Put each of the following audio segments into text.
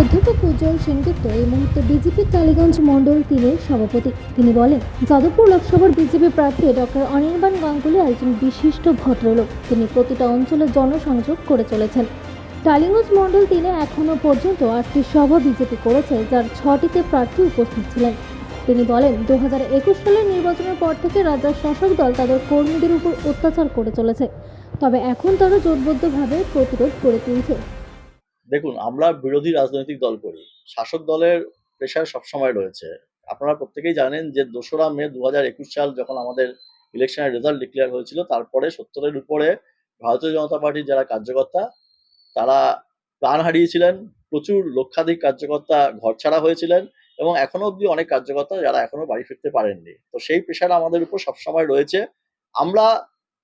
অধ্যাপক উজ্জ্বল সেনগুপ্ত এই মুহূর্তে বিজেপির টালিগঞ্জ মণ্ডল তিনের সভাপতি। তিনি বলেন, যাদবপুর লোকসভার বিজেপি প্রার্থী ডক্টর অনির্বাণ গাঙ্গুলি একজন বিশিষ্ট ভদ্রলোক। তিনি প্রতিটা অঞ্চলে জনসংযোগ করে চলেছেন। টালিগঞ্জ মণ্ডল তিনে এখনও পর্যন্ত আটটি সভা বিজেপি করেছে, যার ছটিতে প্রার্থী উপস্থিত ছিলেন। তিনি বলেন দু হাজার একুশ সালের নির্বাচনের পর থেকে রাজ্যের শাসক দল তাদের কর্মীদের উপর অত্যাচার করে চলেছে। তবে এখন তারা জোটবদ্ধভাবে প্রতিরোধ করে তুলছে। দেখুন, আমরা বিরোধী রাজনৈতিক দল করি। শাসক দলের প্রেশার সবসময় রয়েছে। আপনারা প্রত্যেকেই জানেন যে দোসরা মে দু হাজার একুশ সাল যখন আমাদের ইলেকশনের রেজাল্ট ডিক্লেয়ার হয়েছিল, তারপরে সত্তরের উপরে ভারতীয় জনতা পার্টির যারা কার্যকর্তা, তারা প্রাণ হারিয়েছিলেন, প্রচুর লক্ষাধিক কার্যকর্তা ঘরছাড়া হয়েছিলেন এবং এখনও অব্দি অনেক কার্যকর্তা যারা এখনও বাড়ি ফিরতে পারেননি। তো সেই প্রেশার আমাদের উপর সবসময় রয়েছে। আমরা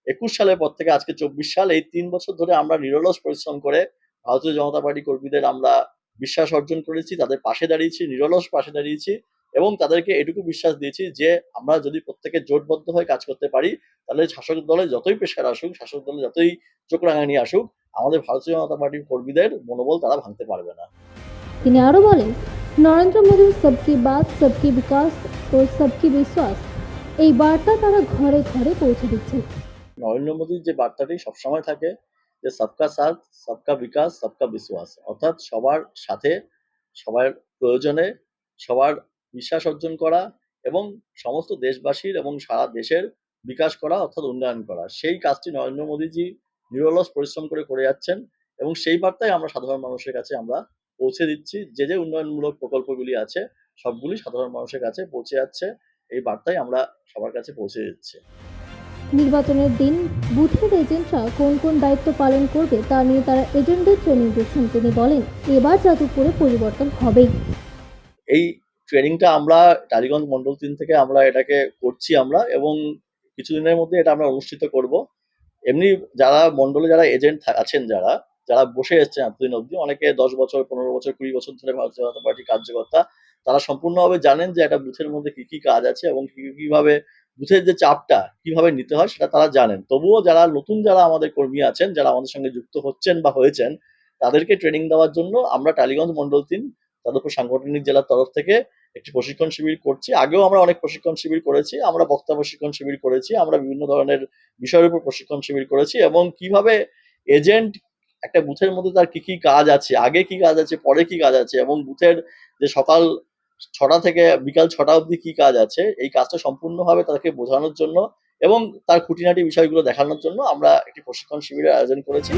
একুশ সালের পর থেকে আজকে চব্বিশ সাল, এই তিন বছর ধরে আমরা নিরলস পরিশ্রম করে ভারতীয় জনতা পার্টি কর্মীদের আমরা বিশ্বাস অর্জন করেছি তাদের পাশে দাঁড়িয়েছি নিরলস পাশে দাঁড়িয়েছি এবং তাদেরকে এটুকু বিশ্বাস দিয়েছি যে আমরা যদি প্রত্যেকে জোটবদ্ধ হয়ে কাজ করতে পারি তাহলে শাসক দলে যতই প্রেশার আসুক শাসক দলে যতই চোখ রাঙানি আসুক আমাদের ভারতীয় জনতা পার্টির কর্মীদের মনোবল তারা ভাঙতে পারবে না। তিনি আরও বলেন নরেন্দ্র মোদীর সবকি বাত সবকি বিকাশ ও সবকি বিশ্বাস এই বার্তা তারা ঘরে ঘরে পৌঁছে দিচ্ছে। নরেন্দ্র মোদীর যে বার্তাটি সবসময় থাকে যে সবকা সাথ, সবকা বিকাশ, সবকা বিশ্বাস। অর্থাৎ সবার সাথে, সবার প্রয়োজনে, সবার বিশ্বাস অর্জন করা এবং সমস্ত দেশবাসীর এবং সারা দেশের বিকাশ করা, অর্থাৎ উন্নয়ন করা। সেই কাজটি নরেন্দ্র মোদীজি নিরলস পরিশ্রম করে করে যাচ্ছেন এবং সেই বার্তাই আমরা সাধারণ মানুষের কাছে আমরা পৌঁছে দিচ্ছি। যে যে উন্নয়নমূলক প্রকল্পগুলি আছে, সবগুলি সাধারণ মানুষের কাছে পৌঁছে যাচ্ছে। এই বার্তাই আমরা সবার কাছে পৌঁছে দিচ্ছি। নির্বাচনের দিন বুথের এজেন্টরা কোন কোন দায়িত্ব পালন করবে তা নিয়ে তারা এজেন্টদের ট্রেনিং দিচ্ছেন তিনি বলেন, এবার যাদবপুরে পরিবর্তন হবেই। এই ট্রেনিংটা আমরা টালিগঞ্জ মন্ডল তিন থেকে আমরা এটাকে করছি আমরা এবং কিছুদিনের মধ্যে এটা আমরা অনুষ্ঠিত করব। এমনি যারা মন্ডলে যারা এজেন্ট আছেন যারা যারা বসে এসছেন এতদিন অবধি, অনেকে দশ বছর, পনেরো বছর, কুড়ি বছর ধরে ভারতীয় জনতা পার্টির কার্যকর্তা, তারা সম্পূর্ণভাবে জানেন যে একটা বুথের মধ্যে কি কি কাজ আছে এবং কীভাবে বুথের যে চাপটা কীভাবে নিতে হয় সেটা তারা জানেন। তবুও যারা, নতুন যারা আমাদের কর্মী আছেন, যারা আমাদের সঙ্গে যুক্ত হচ্ছেন বা হয়েছেন, তাদেরকে ট্রেনিং দেওয়ার জন্য আমরা টালিগঞ্জ মন্ডল তিন যাদবপুর সাংগঠনিক জেলার তরফ থেকে একটি প্রশিক্ষণ শিবির করছি। আগেও আমরা অনেক প্রশিক্ষণ শিবির করেছি, আমরা বক্তা প্রশিক্ষণ শিবির করেছি, আমরা বিভিন্ন ধরনের বিষয়ের উপর প্রশিক্ষণ শিবির করেছি এবং কীভাবে এজেন্ট একটা বুথের মধ্যে তার কি কি কাজ আছে, আগে কি কাজ আছে, পরে কি কাজ আছে এবং বুথের যে সকাল ছটা থেকে বিকাল ছটা অবধি কি কাজ আছে, এই কাজটা সম্পূর্ণ সম্পূর্ণভাবে তাদেরকে বোঝানোর জন্য এবং তার খুঁটিনাটি বিষয়গুলো দেখানোর জন্য আমরা একটি প্রশিক্ষণ শিবিরের আয়োজন করেছি।